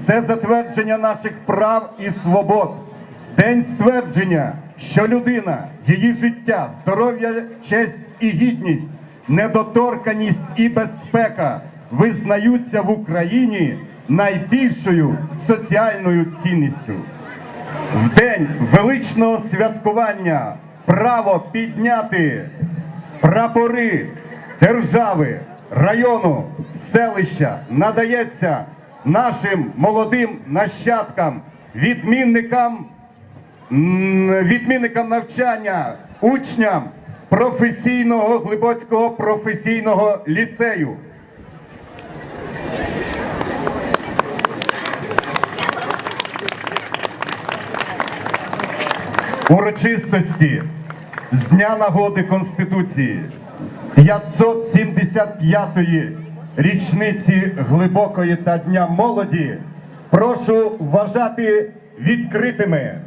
це затвердження наших прав і свобод. День ствердження, що людина, її життя, здоров'я, честь і гідність, недоторканість і безпека визнаються в Україні найбільшою соціальною цінністю. В день величного святкування право підняти прапори держави, району, селища надається нашим молодим нащадкам, відмінникам, відмінникам навчання, учням професійного Глибоцького професійного ліцею. урочистості з Дня нагоди Конституції 575-ї річниці глибокої та Дня молоді прошу вважати відкритими.